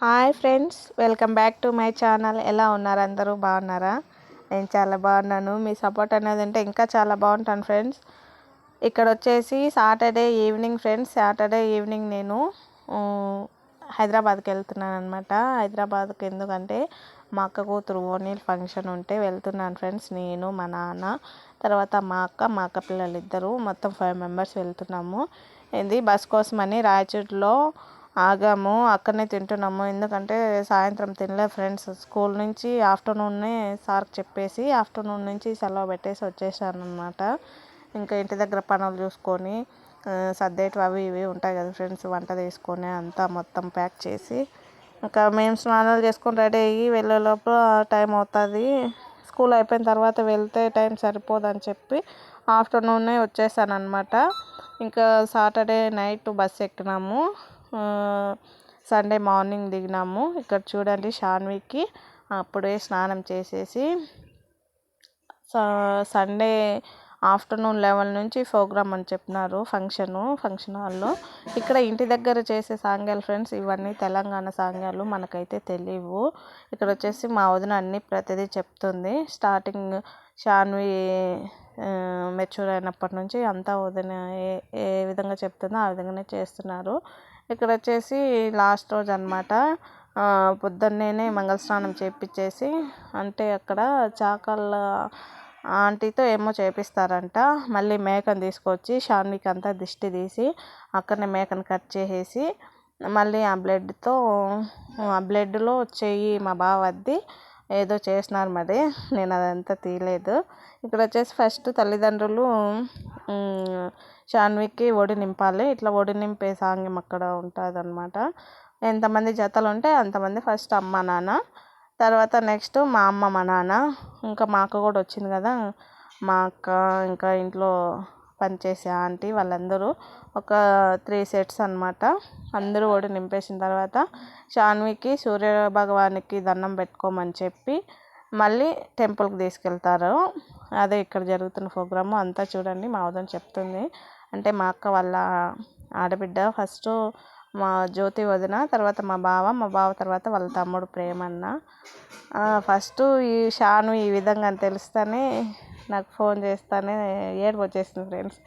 Hi friends welcome back to my channel. ఎలా ఉన్నారు అందరూ? బాగున్నారా? నేను చాలా బాగున్నాను. మీ సపోర్ట్ అనేది ఉంటే ఇంకా చాలా బాగుంటాను ఫ్రెండ్స్. ఇక్కడ వచ్చేసి Saturday evening friends. Saturday evening నేను హైదరాబాద్కి వెళ్తున్నాను అనమాట హైదరాబాద్కి ఎందుకంటే మా అక్క కూతురు ఓనీల్ ఫంక్షన్ ఉంటే వెళ్తున్నాను ఫ్రెండ్స్. నేను మా నాన్న తర్వాత మా అక్క మా అక్క పిల్లలు ఇద్దరు మొత్తం ఫైవ్ మెంబర్స్ వెళ్తున్నాము. ఇది బస్ కోసమని రాయచూరులో ఆగాము అక్కడనే తింటున్నాము. ఎందుకంటే సాయంత్రం తినలే ఫ్రెండ్స్. స్కూల్ నుంచి ఆఫ్టర్నూన్నే సార్కి చెప్పేసి ఆఫ్టర్నూన్ నుంచి సెలవు పెట్టేసి వచ్చేసాను అనమాట ఇంకా ఇంటి దగ్గర పనులు చూసుకొని సర్దేటివి అవి ఇవి ఉంటాయి కదా ఫ్రెండ్స్ వంట తీసుకొని అంతా మొత్తం ప్యాక్ చేసి. ఇంకా మేము స్నానాలు చేసుకొని రెడీ అయ్యి వెళ్ళే లోపల టైం అవుతుంది. స్కూల్ అయిపోయిన తర్వాత వెళ్తే టైం సరిపోదని చెప్పి ఆఫ్టర్నూనే వచ్చేసాను అనమాట ఇంకా సాటర్డే నైట్ బస్ ఎక్కినాము. సండే మార్నింగ్ దిగినాము. ఇక్కడ చూడండి షాన్వికి అప్పుడే స్నానం చేసేసి సండే ఆఫ్టర్నూన్ లెవెన్ నుంచి ప్రోగ్రామ్ అని చెప్పినారు ఫంక్షను ఫంక్షన్ హాల్లో. ఇక్కడ ఇంటి దగ్గర చేసే సాంగ్యాలు ఫ్రెండ్స్ ఇవన్నీ తెలంగాణ సాంగ్యాలు మనకైతే తెలియవు ఇక్కడ వచ్చేసి మా వదిన అన్ని ప్రతిదీ చెప్తుంది. స్టార్టింగ్ షాన్వి మెచ్యూర్ అయినప్పటి నుంచి అంతా వదిన ఏ ఏ విధంగా చెప్తుందో ఆ విధంగానే చేస్తున్నారు. ఇక్కడ వచ్చేసి లాస్ట్ రోజు అనమాట పొద్దున్నేనే మంగళ స్నానం చేయించేసి అంటే అక్కడ చాకళ్ళ ఆంటీతో ఏమో చేపిస్తారంట. మళ్ళీ మేకను తీసుకొచ్చి షాన్వికి అంతా దిష్టి తీసి అక్కడనే మేకను కట్ చేసేసి మళ్ళీ ఆ బ్లడ్తో ఆ బ్లడ్లో చెయ్యి మా బావ అద్ది ఏదో చేసినారు మరి. నేను అదంతా తీయలేదు. ఇక్కడ వచ్చేసి ఫస్ట్ తల్లిదండ్రులు శాన్వికి ఒడి నింపాలి. ఇట్లా ఒడి నింపే సాంగ్యం అక్కడ ఉంటుంది అనమాట ఎంతమంది జతలు ఉంటే అంతమంది ఫస్ట్ అమ్మ నాన్న. తర్వాత నెక్స్ట్ మా అమ్మ మా నాన్న. ఇంకా మా అక్క కూడా వచ్చింది కదా. మా అక్క ఇంకా ఇంట్లో పనిచేసే ఆంటీ వాళ్ళందరూ ఒక త్రీ సెట్స్ అన్నమాట. అందరూ ఓడి నింపేసిన తర్వాత షాన్వికి సూర్య భగవానికి దండం పెట్టుకోమని చెప్పి మళ్ళీ టెంపుల్కి తీసుకెళ్తారు. అదే ఇక్కడ జరుగుతున్న ప్రోగ్రాము అంతా చూడండి మా వదిన చెప్తుంది. అంటే మా అక్క వాళ్ళ ఆడబిడ్డ ఫస్ట్ మా జ్యోతి వదిన తర్వాత మా బావ మా బావ తర్వాత వాళ్ళ తమ్ముడు ప్రేమన్న. ఫస్ట్ ఈ షాను ఈ విధంగా అని తెలుస్తేనే నాకు ఫోన్ చేస్తానే ఏడుపు వచ్చేసింది ఫ్రెండ్స్.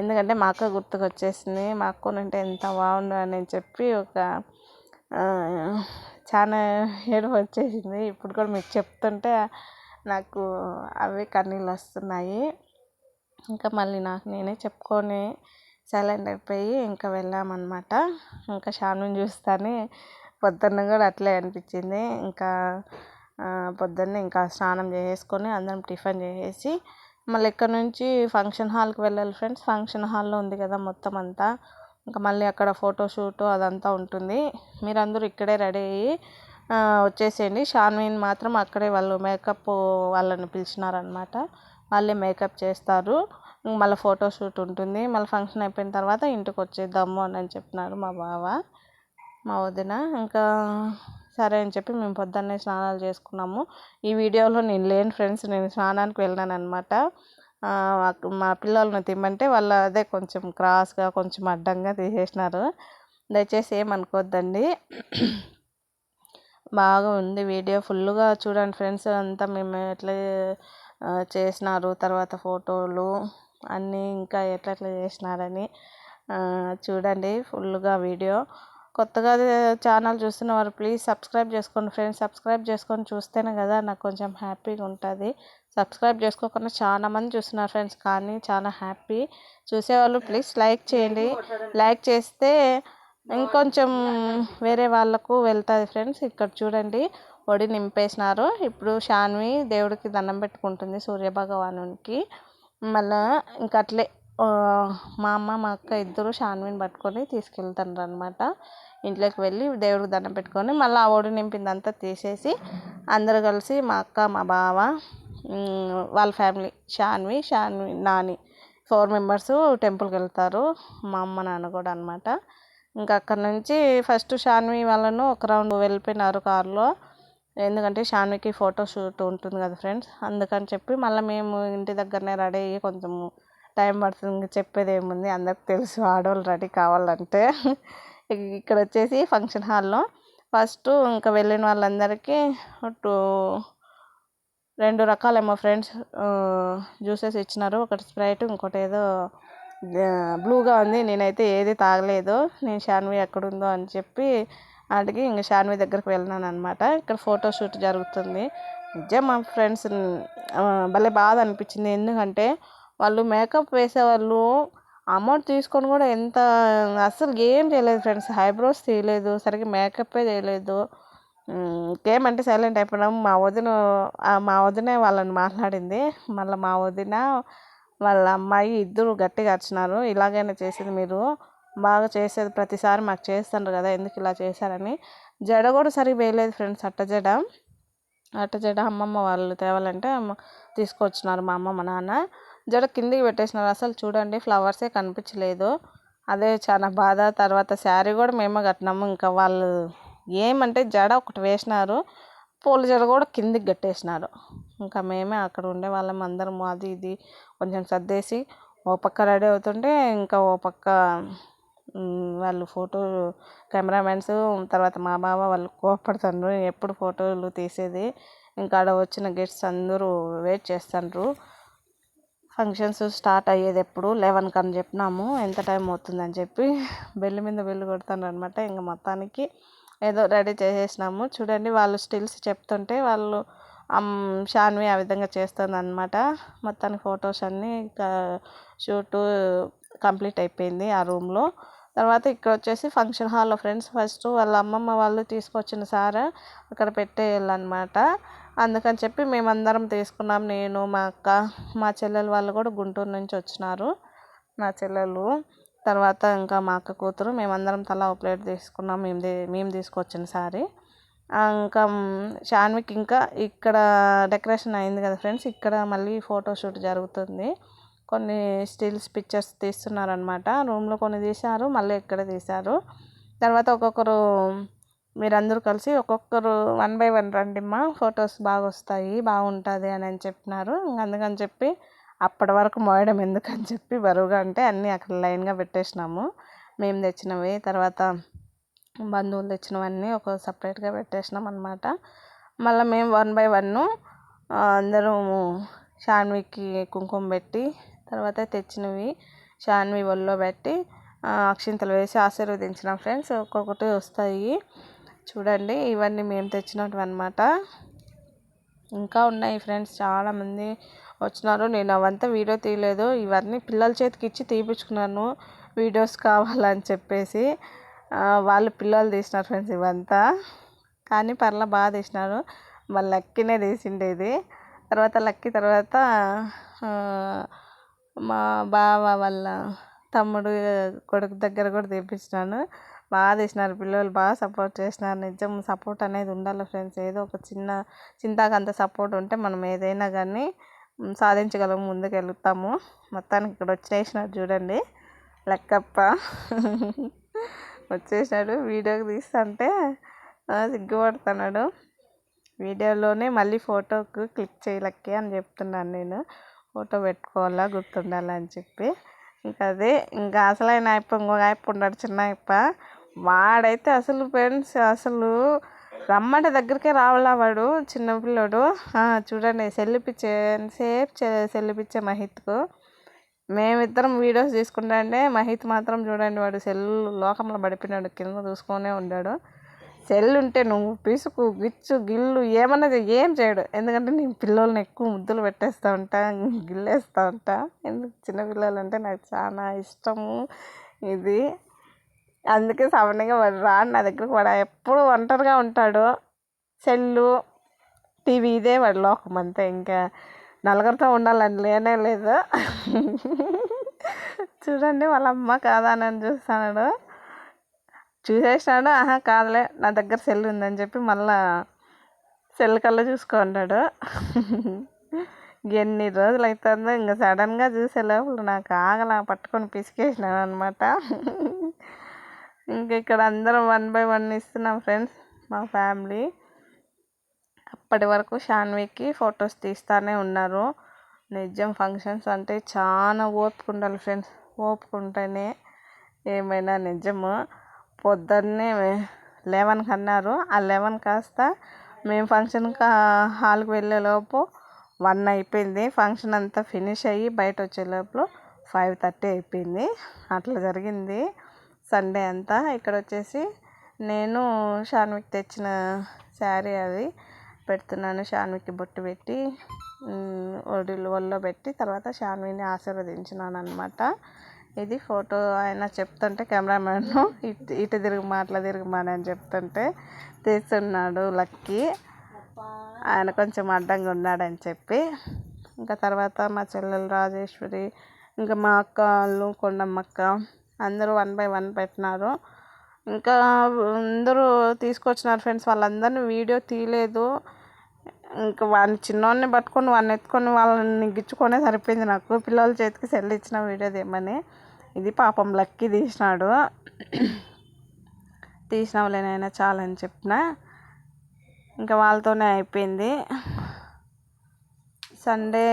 ఎందుకంటే మా అక్క గుర్తుకు వచ్చేసింది మా అక్క ఉంటే ఎంత బాగుండు అని చెప్పి ఒక చాలా ఏడుపు వచ్చేసింది. ఇప్పుడు కూడా మీకు చెప్తుంటే నాకు అవే కన్నీళ్ళు వస్తున్నాయి. ఇంకా మళ్ళీ నాకు నేనే చెప్పుకొని సైలెంట్ అయిపోయి ఇంకా వెళ్ళామన్నమాట. ఇంకా షానుని చూస్తానే పొద్దున్న కూడా అట్లే అనిపించింది. ఇంకా పొద్దున్నే ఇంకా స్నానం చేసేసుకొని అందరం టిఫిన్ చేసేసి మళ్ళీ ఇక్కడ నుంచి ఫంక్షన్ హాల్కి వెళ్ళాలి ఫ్రెండ్స్. ఫంక్షన్ హాల్లో ఉంది కదా మొత్తం అంతా. ఇంకా మళ్ళీ అక్కడ ఫోటోషూట్ అదంతా ఉంటుంది. మీరందరూ ఇక్కడే రెడీ అయ్యి వచ్చేసేయండి. షాన్వీని మాత్రం అక్కడే వాళ్ళు మేకప్ వాళ్ళని పిలిచినారనమాట. వాళ్ళే మేకప్ చేస్తారు. మళ్ళీ ఫోటోషూట్ ఉంటుంది. మళ్ళీ ఫంక్షన్ అయిపోయిన తర్వాత ఇంటికి వచ్చేద్దాము అని చెప్పినారు మా బావ మా వదిన. ఇంకా సరే అని చెప్పి మేము పొద్దున్నే స్నానాలు చేసుకున్నాము. ఈ వీడియోలో నేను లేని ఫ్రెండ్స్ నేను స్నానానికి వెళ్ళాను అనమాట మా పిల్లలను తిమ్మంటే వాళ్ళు అదే కొంచెం క్రాస్గా కొంచెం అడ్డంగా తీసేసినారు. దయచేసి ఏమనుకోవద్దండి బాగా ఉంది వీడియో. ఫుల్గా చూడండి ఫ్రెండ్స్ అంతా మేము ఎట్లా చేసినారు తర్వాత ఫోటోలు అన్నీ ఇంకా ఎట్లా ఎట్లా చేసినారని చూడండి ఫుల్గా వీడియో. కొత్తగా ఛానల్ చూస్తున్న వారు ప్లీజ్ సబ్స్క్రైబ్ చేసుకోండి ఫ్రెండ్స్. సబ్స్క్రైబ్ చేసుకొని చూస్తేనే కదా నాకు కొంచెం హ్యాపీగా ఉంటుంది. సబ్స్క్రైబ్ చేసుకోకుండా చాలా మంది చూస్తున్నారు ఫ్రెండ్స్ కానీ చాలా హ్యాపీ. చూసేవాళ్ళు ప్లీజ్ లైక్ చేయండి. లైక్ చేస్తే ఇంకొంచెం వేరే వాళ్ళకు వెళ్తుంది ఫ్రెండ్స్. ఇక్కడ చూడండి ఒడి నింపేసినారు. ఇప్పుడు షాన్వి దేవుడికి దండం పెట్టుకుంటుంది సూర్యభగవానునికి. మళ్ళా ఇంక అట్లే మా అమ్మ మా అక్క ఇద్దరు షాన్విని పట్టుకొని తీసుకెళ్తారు అనమాట ఇంట్లోకి వెళ్ళి దేవుడికి దండం పెట్టుకొని మళ్ళీ ఆ ఒడి నింపిందంతా తీసేసి అందరు కలిసి మా అక్క మా బావ వాళ్ళ family Shanvi Shanvi Nani four members టెంపుల్కి వెళ్తారు. మా అమ్మ నాన్న కూడా అనమాట ఇంకా అక్కడ నుంచి ఫస్ట్ షాన్వి వాళ్ళను ఒక రౌండ్ వెళ్ళిపోయినారు కారులో. ఎందుకంటే షాన్వికి ఫోటో షూట్ ఉంటుంది కదా ఫ్రెండ్స్ అందుకని చెప్పి మళ్ళీ మేము ఇంటి దగ్గరనే రెడీ అయ్యి కొంచెం టైం పడుతుంది. చెప్పేది ఏముంది? అందరికి తెలుసు ఆడవాళ్ళు రెడీ కావాలంటే. ఇక్కడ వచ్చేసి ఫంక్షన్ హాల్లో. ఫస్ట్ ఇంకా వెళ్ళిన వాళ్ళందరికీ టూ రెండు రకాలేమో ఫ్రెండ్స్ జ్యూసెస్ ఇచ్చినారు. ఒకటి స్ప్రైట్ ఇంకోటి ఏదో బ్లూగా ఉంది. నేనైతే ఏది తాగలేదు. నేను షాన్వి ఎక్కడుందో అని చెప్పి అడిగి ఇంకా షాన్వి దగ్గరికి వెళ్ళినాను అనమాట ఇక్కడ ఫోటో షూట్ జరుగుతుంది. నిజం మా ఫ్రెండ్స్ భలే బాధ అనిపించింది. ఎందుకంటే వాళ్ళు మేకప్ వేసేవాళ్ళు అమౌంట్ తీసుకొని కూడా ఎంత అస్సలు ఏం చేయలేదు ఫ్రెండ్స్. ఐబ్రోస్ తీయలేదు సరిగ్గా మేకప్పే చేయలేదు. ఏమంటే సైలెంట్ అయిపోయినాం. మా వదిన మా వదినే వాళ్ళని మాట్లాడింది. మళ్ళీ మా వదిన వాళ్ళ అమ్మాయి ఇద్దరు గట్టిగా వచ్చినారు ఇలాగైనా చేసేది మీరు. బాగా చేసేది ప్రతిసారి మాకు చేస్తుండ్రు కదా ఎందుకు ఇలా చేశారని. జడ కూడా సరిగ్గా వేయలేదు ఫ్రెండ్స్ అట్ట జడ. అట్ట జడ అమ్మమ్మ వాళ్ళు తేవాలంటే తీసుకొచ్చినారు మా అమ్మ మా నాన్న. జడ కిందికి పెట్టేసినారు. అసలు చూడండి ఫ్లవర్సే కనిపించలేదు. అదే చాలా బాధ. తర్వాత శారీ కూడా మేమే కట్టినాము ఇంకా వాళ్ళు ఏమంటే జడ ఒకటి వేసినారు. పూల జడ కూడా కిందికి కట్టేసినారు. ఇంకా మేమే అక్కడ ఉండే వాళ్ళం అందరం అది ఇది కొంచెం సర్దేసి ఓ పక్క రెడీ అవుతుంటే ఇంకా ఓ పక్క వాళ్ళు ఫోటో కెమెరామెన్స్ తర్వాత మా బావ వాళ్ళు కోపడుతుండ్రు. ఎప్పుడు ఫోటోలు తీసేది. ఇంకా ఆడ వచ్చిన గెస్ట్స్ అందరూ వెయిట్ చేస్తుండ్రు. ఫంక్షన్స్ స్టార్ట్ అయ్యేది ఎప్పుడు? లెవెన్కి అని చెప్పినాము. ఎంత టైం అవుతుందని చెప్పి బెల్ మీద బెల్లి కొడతాను అనమాట ఇంకా మొత్తానికి. ఏదో రెడీ చేసేసినాము. చూడండి వాళ్ళు స్టిల్స్ చెప్తుంటే వాళ్ళు షాన్వి ఆ విధంగా చేస్తుంది అనమాట మొత్తానికి ఫొటోస్ అన్నీ షూట్ కంప్లీట్ అయిపోయింది ఆ రూమ్లో. తర్వాత ఇక్కడ వచ్చేసి ఫంక్షన్ హాల్లో ఫ్రెండ్స్ ఫస్ట్ వాళ్ళ అమ్మమ్మ వాళ్ళు తీసుకొచ్చిన సార్ అక్కడ పెట్టేయాలన్నమాట. అందుకని చెప్పి మేమందరం తీసుకున్నాం. నేను మా అక్క మా చెల్లెలు వాళ్ళు కూడా గుంటూరు నుంచి వచ్చినారు. నా చెల్లెలు తర్వాత ఇంకా మా అక్క కూతురు మేమందరం తలా ఒక ప్లేట్ తీసుకున్నాం. మేము మేము తీసుకొచ్చిన సారి. ఇంకా షాన్విక్ ఇంకా ఇక్కడ డెకరేషన్ అయింది కదా ఫ్రెండ్స్. ఇక్కడ మళ్ళీ ఫోటోషూట్ జరుగుతుంది. కొన్ని స్టిల్స్ పిక్చర్స్ తీస్తున్నారనమాట రూమ్లో కొన్ని తీశారు మళ్ళీ ఇక్కడ తీశారు. తర్వాత ఒక్కొక్కరు మీరందరూ కలిసి ఒక్కొక్కరు వన్ బై వన్ రండిమ్మా. ఫొటోస్ బాగా వస్తాయి బాగుంటుంది అని అని చెప్పినారు. అందుకని చెప్పి అప్పటి వరకు మోయడం ఎందుకని చెప్పి బరువుగా అంటే అన్నీ అక్కడ లైన్గా పెట్టేసినాము. మేము తెచ్చినవి తర్వాత బంధువులు తెచ్చినవన్నీ ఒక సపరేట్గా పెట్టేసినాం అనమాట మళ్ళీ మేము వన్ బై వన్ అందరూ షాన్వికి కుంకుమ పెట్టి తర్వాత తెచ్చినవి షాన్వి ఒళ్ళో పెట్టి అక్షింతలు వేసి ఆశీర్వదించినాం ఫ్రెండ్స్. ఒక్కొక్కటి వస్తాయి. చూడండి ఇవన్నీ మేము తెచ్చినవి అనమాట ఇంకా ఉన్నాయి ఫ్రెండ్స్ చాలామంది వచ్చినారు. నేను అవంతా వీడియో తీయలేదు. ఇవన్నీ పిల్లల చేతికి ఇచ్చి తీపించుకున్నాను వీడియోస్ కావాలని చెప్పేసి వాళ్ళు పిల్లలు తీసినారు ఫ్రెండ్స్ ఇవంతా. కానీ పర్ల బాగా తీసినారు. మళ్ళీ లక్కీనే తీసిండేది. తర్వాత లక్కీ తర్వాత మా బావ వాళ్ళ తమ్ముడు కొడుకు దగ్గర కూడా తీపించినాను బాగా తీసినారు పిల్లలు బాగా సపోర్ట్ చేసినారు. నిజం సపోర్ట్ అనేది ఉండాలి ఫ్రెండ్స్ ఏదో ఒక చిన్న చింతకు అంత సపోర్ట్ ఉంటే మనం ఏదైనా కానీ సాధించగలం ముందుకు వెళ్తాము మొత్తానికి ఇక్కడ వచ్చేసినారు చూడండి. లెక్కప్ప. వచ్చేసినాడు. వీడియోకి తీస్తుంటే సిగ్గుపడుతున్నాడు. వీడియోలోనే మళ్ళీ ఫోటోకు క్లిక్ చేయలక్కే అని చెప్తున్నాను నేను. ఫోటో పెట్టుకోవాలా గుర్తుండాలని చెప్పి. ఇంకా అదే ఇంకా అసలైన అయిపో ఇంకొక అయిపో ఉన్నాడు చిన్న అయిప వాడైతే అసలు ఫ్రెండ్స్ అసలు రమ్మంటే దగ్గరికే రావాలా వాడు చిన్నపిల్లోడు చూడండి సెల్లిపిచ్చే సేఫ్ సెల్లిపిచ్చే మహిత్కు. మేమిద్దరం వీడియోస్ తీసుకుంటా మహిత్ మాత్రం చూడండి వాడు సెల్ లోకంలో పడిపోయినాడు కింద చూసుకొనే ఉన్నాడు సెల్ ఉంటే నువ్వు పిసుకు గిచ్చు గిల్లు ఏమన్నా ఏం చేయడు. ఎందుకంటే నేను పిల్లల్ని ఎక్కువ ముద్దులు పెట్టేస్తూ ఉంటా గిల్లేస్తూ ఉంటా. ఎందుకు? చిన్నపిల్లలు అంటే నాకు చాలా ఇష్టము. ఇది అందుకే సవనగా వాడు రాడు నా దగ్గరకు వాడు ఎప్పుడు ఒంటరిగా ఉంటాడు. సెల్లు టీవీ ఇదే వాడు లోకం అంతే ఇంకా. నలుగురితో ఉండాలని లేనే లేదు. చూడండి వాళ్ళ అమ్మ కాదా అని చూస్తున్నాడు చూసేసినాడు ఆహా కాదులే నా దగ్గర సెల్ ఉందని చెప్పి మళ్ళా సెల్ కల్లా చూసుకుంటాడు ఎన్ని రోజులు అవుతుందో ఇంకా సడన్గా చూసే లోపల నాకు ఆగలా పట్టుకొని పిసికేసినాను అనమాట ఇంకా ఇక్కడ అందరం వన్ బై వన్ ఇస్తున్నాం ఫ్రెండ్స్ మా ఫ్యామిలీ. అప్పటి వరకు షాన్వికి ఫొటోస్ తీస్తూనే ఉన్నారు. నిజం ఫంక్షన్స్ అంటే చాలా ఓపిక ఉండాలి ఫ్రెండ్స్ ఓపిక ఉంటేనే ఏమైనా నిజము. పొద్దున్నే లెవెన్కి అన్నారు ఆ లెవెన్ కాస్త మేము ఫంక్షన్కి హాల్కి వెళ్ళేలోపు వన్ అయిపోయింది. ఫంక్షన్ అంతా ఫినిష్ అయ్యి బయట వచ్చే లోపల ఫైవ్ థర్టీ అయిపోయింది. అట్లా జరిగింది. సండే అంతా. ఇక్కడ వచ్చేసి నేను షాన్విక్ తెచ్చిన శారీ అది పెడుతున్నాను. షాన్విక్కి బొట్టు పెట్టి ఒడిలో ఒళ్ళో పెట్టి తర్వాత షాన్విని ఆశీర్వదించినాను అనమాట ఇది ఫోటో ఆయన చెప్తుంటే కెమెరామెన్ ఇటు ఇటు తిరుగు అట్లా తిరుగుమాని అని చెప్తుంటే తీస్తున్నాడు లక్కీ. ఆయన కొంచెం అడ్డంగా ఉన్నాడని చెప్పి. ఇంకా తర్వాత మా చెల్లెలు రాజేశ్వరి ఇంకా మా అక్క వాళ్ళు కొండమ్మక్క అందరూ వన్ బై వన్ పెట్టినారు. ఇంకా అందరూ తీసుకొచ్చినారు ఫ్రెండ్స్ వాళ్ళందరినీ వీడియో తీయలేదు. ఇంకా వాడిని చిన్నవాడిని పట్టుకొని వాడిని ఎత్తుకొని వాళ్ళని గిచ్చుకొనే సరిపోయింది నాకు. పిల్లల చేతికి సెల్ ఇచ్చిన వీడియో తీయమని. ఇది పాపం లక్కీ తీసినాడు. తీసినవులేనైనా చాలని చెప్పిన. ఇంకా వాళ్ళతోనే అయిపోయింది. Sunday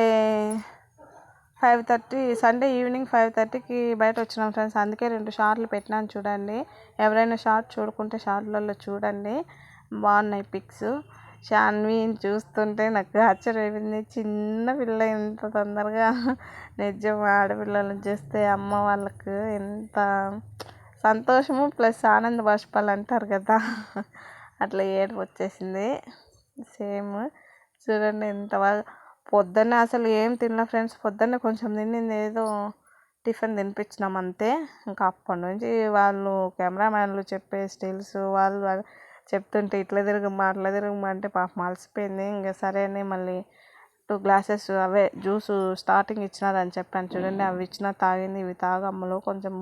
five thirty Sunday evening five థర్టీకి బయట వచ్చినాం ఫ్రెండ్స్. అందుకే రెండు షార్ట్లు పెట్టినాను చూడండి. ఎవరైనా షార్ట్ చూడుకుంటే షార్ట్లలో చూడండి. బాగున్నాయి పిక్స్. షాన్విని చూస్తుంటే నాకు ఆశ్చర్యమైంది. చిన్న పిల్ల ఎంత తొందరగా నిజం ఆడపిల్లలను చూస్తే అమ్మ వాళ్ళకు ఎంత సంతోషము ప్లస్ ఆనంద బాష్పాలు అంటారు కదా. అట్లా ఏడుపు వచ్చేసింది. సేమ్. చూడండి ఎంత బాగా పొద్దున్న అసలు ఏం తినలే ఫ్రెండ్స్. పొద్దున్న కొంచెం తిన్నింది ఏదో టిఫిన్ తినిపించినాం అంతే. ఇంకా అప్పటి నుంచి వాళ్ళు కెమెరామ్యాన్లు చెప్పే స్టిల్స్ వాళ్ళు చెప్తుంటే ఇట్లా తిరగమ్మా అట్లా తిరగమ్మా అంటే పాపం అలసిపోయింది. ఇంకా సరే అని మళ్ళీ టూ గ్లాసెస్ అవే జ్యూస్ స్టార్టింగ్ ఇచ్చినారని చెప్పాను చూడండి. అవి ఇచ్చిన తాగింది ఇవి తాగమ్మలో కొంచెం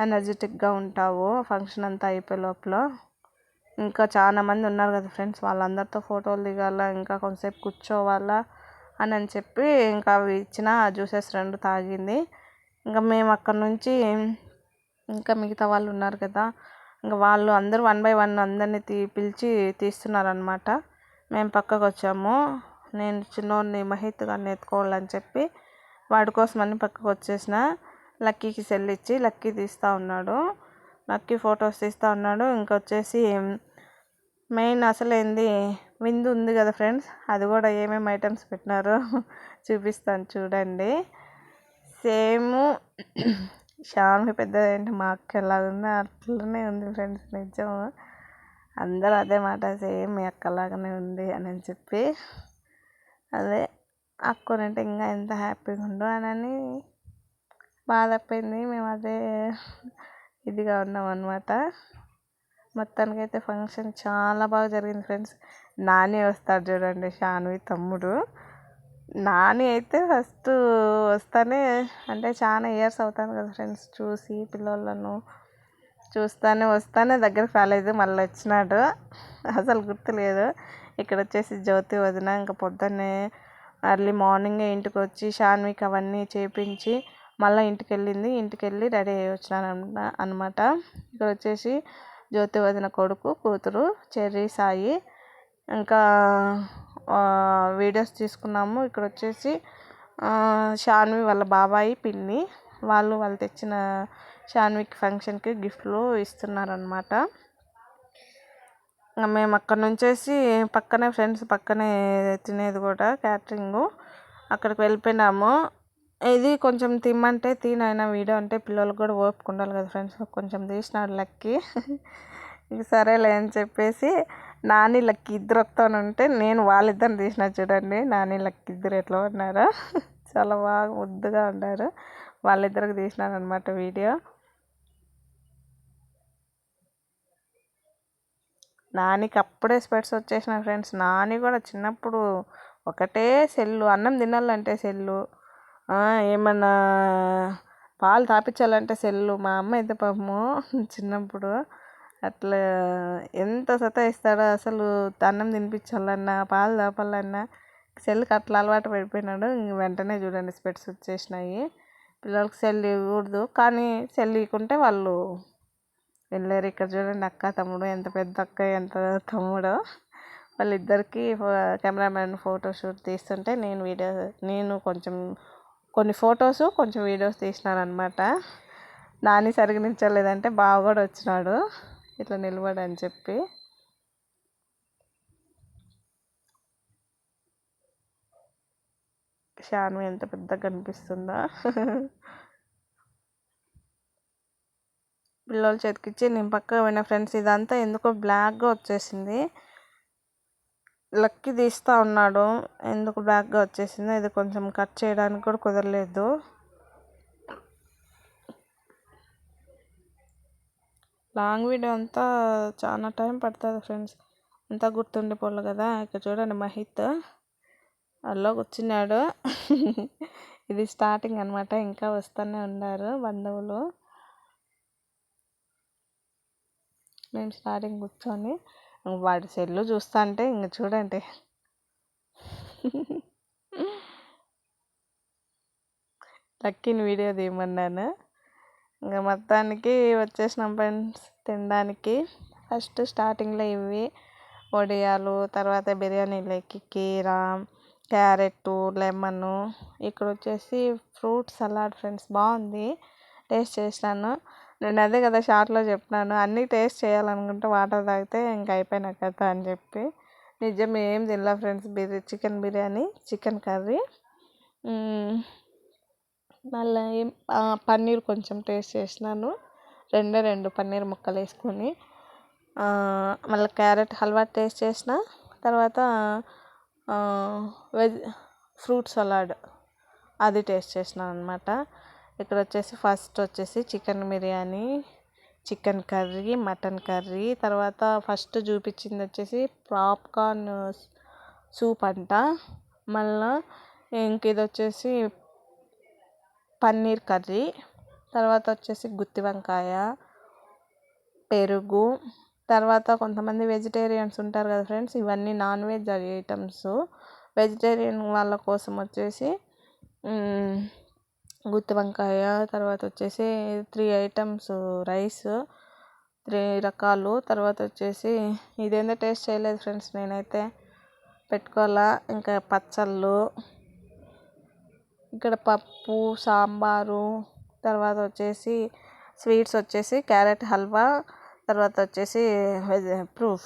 ఎనర్జెటిక్గా ఉంటావు. ఫంక్షన్ అంతా అయిపోయే లోపల ఇంకా చాలా మంది ఉన్నారు కదా ఫ్రెండ్స్. వాళ్ళందరితో ఫోటోలు దిగాల ఇంకా కొంతసేపు కూర్చోవాలా అని అని చెప్పి ఇంకా అవి ఇచ్చిన ఆ జ్యూసెస్ రెండు తాగింది. ఇంకా మేము అక్కడ నుంచి ఇంకా మిగతా వాళ్ళు ఉన్నారు కదా ఇంకా వాళ్ళు అందరూ వన్ బై వన్ అందరినీ తీ పిలిచి తీస్తున్నారనమాట మేము పక్కకు వచ్చాము. నేను చిన్నోడిని మహిత్ గారిని ఎత్తుకోవాలని చెప్పి వాడి కోసం అని పక్కకు వచ్చేసిన. లక్కీకి సెల్ ఇచ్చి లక్కీ తీస్తూ ఉన్నాడు. లక్కీ ఫొటోస్ తీస్తూ ఉన్నాడు. ఇంకొచ్చేసి మెయిన్ అసలు ఏంది విందు ఉంది కదా ఫ్రెండ్స్ అది కూడా ఏమేమి ఐటమ్స్ పెట్టినారో చూపిస్తాను చూడండి. సేమ్ షామి పెద్దదేంటి మా అక్క ఎలా ఉందో అట్లనే ఉంది ఫ్రెండ్స్ నిజం. అందరూ అదే మాట సేమ్ మీ అక్కలాగానే ఉంది అని చెప్పి. అదే అక్కనంటే ఇంకా ఎంత హ్యాపీగా ఉందో అని బాధపోయింది మేము అదే ఇదిగా ఉన్నాం అనమాట మొత్తానికైతే ఫంక్షన్ చాలా బాగా జరిగింది ఫ్రెండ్స్. నాని వస్తాడు చూడండి షాన్వి తమ్ముడు. నాని అయితే ఫస్ట్ వస్తానే అంటే చాలా ఇయర్స్ అవుతాను కదా ఫ్రెండ్స్ చూసి పిల్లలను చూస్తానే వస్తానే దగ్గరికి రాలేదు మళ్ళీ వచ్చినాడు. అసలు గుర్తులేదు. ఇక్కడ వచ్చేసి జ్యోతి వదిన ఇంకా పొద్దున్నే ఎర్లీ మార్నింగే ఇంటికి వచ్చి షాన్విక్ అవన్నీ చేపించి మళ్ళీ ఇంటికి వెళ్ళింది. ఇంటికి వెళ్ళి రెడీ అయ్యి వచ్చినాను అనమాట ఇక్కడ వచ్చేసి జ్యోతి వదిన కొడుకు కూతురు చెర్రీ సాయి. ఇంకా వీడియోస్ తీసుకున్నాము. ఇక్కడ వచ్చేసి షాన్వి వాళ్ళ బాబాయి పిన్ని. వాళ్ళు వాళ్ళు తెచ్చిన షాన్విక్ ఫంక్షన్కి గిఫ్ట్లు ఇస్తున్నారనమాట మేము అక్కడ నుంచేసి పక్కనే ఫ్రెండ్స్ పక్కనే తినేది కూడా క్యాటరింగ్. అక్కడికి వెళ్ళిపోయినాము. ఇది కొంచెం తిమ్మంటే తినైనా వీడియో అంటే పిల్లలకు కూడా ఓపిక ఉండాలి కదా ఫ్రెండ్స్. కొంచెం తీసినాడు లక్కి. ఇంక సరేలే అని చెప్పేసి నాని లక్కి ఇద్దరు ఉంటే నేను వాళ్ళిద్దరిని తీసిన చూడండి. నాని లక్కి ఇద్దరు ఎట్లా ఉన్నారో. చాలా బాగా ముద్దుగా ఉన్నారు. వాళ్ళిద్దరికి తీసినాను అనమాట వీడియో. నానికి అప్పుడే స్పెట్స్ వచ్చేసిన ఫ్రెండ్స్. నాని కూడా చిన్నప్పుడు ఒకటే సెల్లు అన్నం తినాలంటే సెల్లు ఏమన్నా పాలు తాపించాలంటే సెల్లు. మా అమ్మ అయితే పాపము చిన్నప్పుడు అట్లా ఎంత సతాయిస్తాడో అసలు అన్నం తినిపించాలన్నా పాలు తాపాలన్నా సెల్కి అట్లా అలవాటు పడిపోయినాడు. ఇంక వెంటనే చూడండి స్పెట్స్ వచ్చేసినాయి. పిల్లలకు సెల్ ఇవ్వకూడదు. కానీ సెల్ ఇవ్వకుంటే వాళ్ళు వెళ్ళారు ఇక్కడ చూడండి అక్క తమ్ముడు ఎంత పెద్ద అక్క ఎంత తమ్ముడో. వాళ్ళిద్దరికీ కెమెరామ్యాన్ ఫోటో షూట్ తీస్తుంటే నేను వీడియో నేను కొంచెం కొన్ని ఫొటోస్ కొంచెం వీడియోస్ తీసినాను అనమాట నాని సరిగ్గా నిల్చోలేదంటే బాగా కూడా వచ్చినాడు. ఇట్లా నిలబడని చెప్పి. షాన్వి ఎంత పెద్దగా కనిపిస్తుందా? పిల్లల చేతికిచ్చి నేను పక్కకు పోయిన ఫ్రెండ్స్ ఇదంతా ఎందుకో బ్లాక్గా వచ్చేసింది. లక్కి తీస్తూ ఉన్నాడు. ఎందుకు బ్లాక్గా వచ్చేసింది ఇది కొంచెం కట్ చేయడానికి కూడా కుదరలేదు. లాంగ్ వీడియో అంతా చాలా టైం పడుతుంది ఫ్రెండ్స్. అంతా గుర్తుండిపోలే కదా. ఇక్కడ చూడండి మహిత్. అల్లో కూర్చున్నాడు. ఇది స్టార్టింగ్ అనమాట ఇంకా వస్తూనే ఉన్నారు బంధువులు. మేము స్టార్టింగ్ కూర్చొని వాడి సెల్లు చూస్తా అంటే ఇంక చూడండి. లక్కీని వీడియో తీయమన్నాను. ఇంకా మొత్తానికి వచ్చేసినాం ఫ్రెండ్స్ తినడానికి. ఫస్ట్ స్టార్టింగ్లో ఇవి వడియాలు తర్వాత బిర్యానీలోకి కీరా క్యారెట్ లెమన్. ఇక్కడ వచ్చేసి ఫ్రూట్ సలాడ్ ఫ్రెండ్స్ బాగుంది. టేస్ట్ చేసినాను. నేను అదే కదా షార్ట్లో చెప్పినాను. అన్నీ టేస్ట్ చేయాలనుకుంటే వాటర్ తాగితే ఇంకా అయిపోయినా కదా అని చెప్పి. నిజం ఏం తినలే ఫ్రెండ్స్. బిర్యా చికెన్ బిర్యానీ చికెన్ కర్రీ. మళ్ళీ పన్నీర్ కొంచెం టేస్ట్ చేసినాను. రెండే రెండు పన్నీర్ ముక్కలు వేసుకొని మళ్ళీ క్యారెట్ హల్వా టేస్ట్ చేసిన. తర్వాత వెజ్ ఫ్రూట్ సలాడ్ అది టేస్ట్ చేసినాను అనమాట ఇక్కడ వచ్చేసి ఫస్ట్ వచ్చేసి chicken biryani chicken curry mutton curry. తర్వాత ఫస్ట్ చూపించింది వచ్చేసి పాప్కార్న్ సూప్ అంట. మళ్ళీ ఇంక ఇది వచ్చేసి పన్నీర్ కర్రీ తర్వాత వచ్చేసి గుత్తి వంకాయ పెరుగు తర్వాత కొంతమంది వెజిటేరియన్స్ ఉంటారు కదా ఫ్రెండ్స్ ఇవన్నీ నాన్ వెజ్ ఐటమ్స్ వెజిటేరియన్ వాళ్ళ కోసం వచ్చేసి గుత్తి వంకాయ తర్వాత వచ్చేసి త్రీ ఐటమ్స్ రైస్ త్రీ రకాలు తర్వాత వచ్చేసి ఇదేందో టేస్ట్ చేయలేదు ఫ్రెండ్స్ నేనైతే పెట్టుకోవాలా ఇంకా పచ్చళ్ళు ఇక్కడ పప్పు సాంబారు తర్వాత వచ్చేసి స్వీట్స్ వచ్చేసి క్యారెట్ హల్వా తర్వాత వచ్చేసి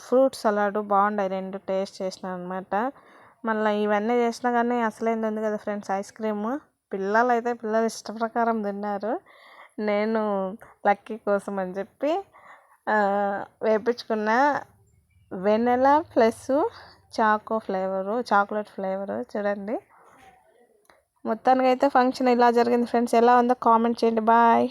ఫ్రూట్ సలాడ్ బాగుండే రెండు టేస్ట్ చేసిన అనమాట మళ్ళీ ఇవన్నీ చేసినా కానీ అసలేంది ఉంది కదా ఫ్రెండ్స్ ఐస్ క్రీమ్. పిల్లలు అయితే పిల్లలు ఇష్ట ప్రకారం తిన్నారు. నేను లక్కీ కోసం అని చెప్పి వేయించుకున్న vanilla plus choco flavour chocolate flavour చూడండి. మొత్తానికి అయితే ఫంక్షన్ ఇలా జరిగింది ఫ్రెండ్స్ ఎలా ఉందో కామెంట్ చేయండి. బాయ్